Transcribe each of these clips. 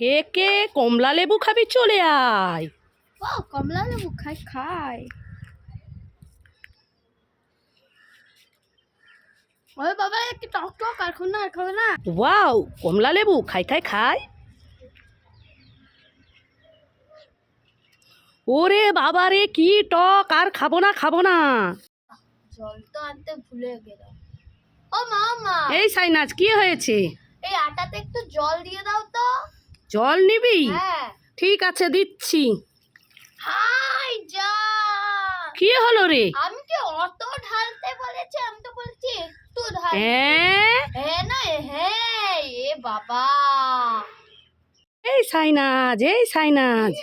কে কে কমলা লেবু খাবি চলে আয়। ও কমলা লেবু খাই খাই। ওই বাবা একটু টক টক আর খাও না আর খাও না। ওয়াও কমলা লেবু খাই খাই খাই। ওরে বাবা রে কি টক আর খাব না খাব না। জল তো আনতে ভুলে গেলাম। ও মা মা। এই সাইনাজ কি হয়েছে? এই আটাতে একটু জল দিয়ে দাও জল নিবি? হ্যাঁ। ঠিক আছে দিচ্ছি। হাই যা কি হলো রে? আমি কি অত ঢালতে বলেছি? আমি তো বলছি একটু ঢাল। হ্যাঁ? হ্যাঁ না হ্যাঁ এ বাবা। এই সাইনাজ এই সাইনাজ।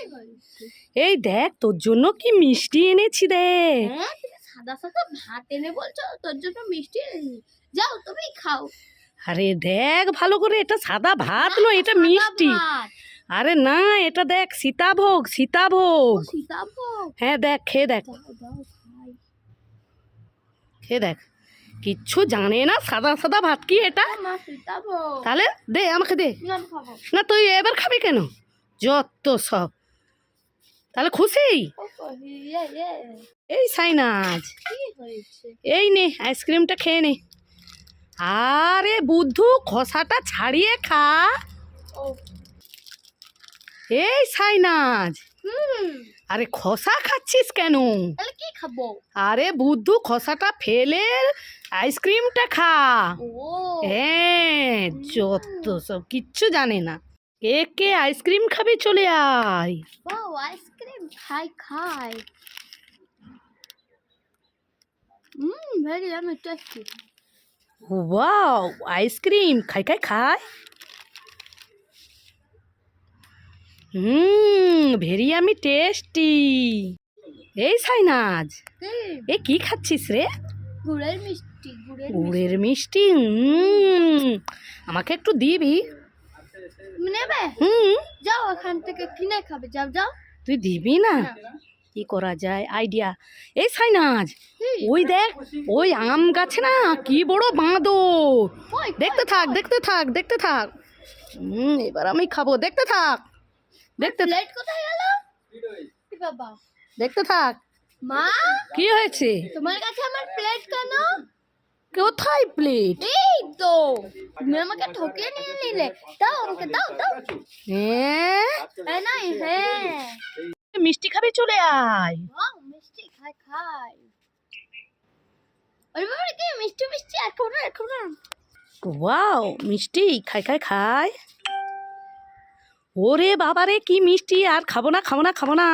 এই দেখ তোর জন্য কি মিষ্টি এনেছি দেখ হ্যাঁ সাদা সাদা ভাত এনে বলছো? তোর জন্য মিষ্টি এনেছি। যাও তুমি খাও। আরে দেখ ভালো করে এটা সাদা ভাত নয় এটা মিষ্টি। আরে না এটা দেখ সীতাভোগ সীতাভোগ। হ্যাঁ দেখ খেয়ে দেখ। খেয়ে দেখ। কিচ্ছু জানে না সাদা সাদা ভাত কি এটা? তাহলে দে আমাকে দে। না, তুই এবার খাবি কেন? যত সব। তাহলে খুশি। এই সাইনাজ। এই নে আইসক্রিমটা খেয়ে নে। আরে বুদ্ধু খসাটা ছাড়িয়ে খা। এই সাইনাজ। আরে খসা খাচ্ছিস কেন? কি খাব? আরে বুদ্ধু খসাটা ফেলে আইসক্রিমটা খা। হ্যাঁ যত সব কিচ্ছু জানে না। কে কে আইসক্রিম খাবে চলে আয়। আইসক্রিম খাই খাই। হুম ভেরি আমি টেস্টি ওয়াও আইসক্রিম খাই খাই খায় হুম ভেরি আমি টেস্টি এই সাইনাজ এ কি খাচ্ছিস রে? গুড়ের মিষ্টি গুড়ের মিষ্টি। আমাকে একটু দিবি? নেবে? হুম। যাও ওখান থেকে কিনে খাবে। যাও যাও। তুই দিবি না? না। কি করা যায়? আইডিয়া এই সাইনাজ ওই দেখ ওই আম গাছে না কি বড় কই, দেখতে থাক দেখতে থাক দেখতে থাক। হুম এবার আমি খাব দেখতে থাক। দেখতে থাক, কোথায় গেল? বাবা। দেখতে থাক। মা? কি হয়েছে? তোমার কাছে আমার প্লেট কেন? কোথায় প্লেট এই তো। তুমি আমাকে ঠকিয়ে নিয়ে নিলে। দাও আমাকে দাও দাও। হ্যাঁ? হ্যাঁ না হ্যাঁ। মিষ্টি খাবি চলে আয়। মিষ্টি খাই খাই। মিষ্টি মিষ্টি ওয়াও মিষ্টি খাই খাই খাই। ওরে বাবারে কি মিষ্টি আর খাব না খাব না খাব না।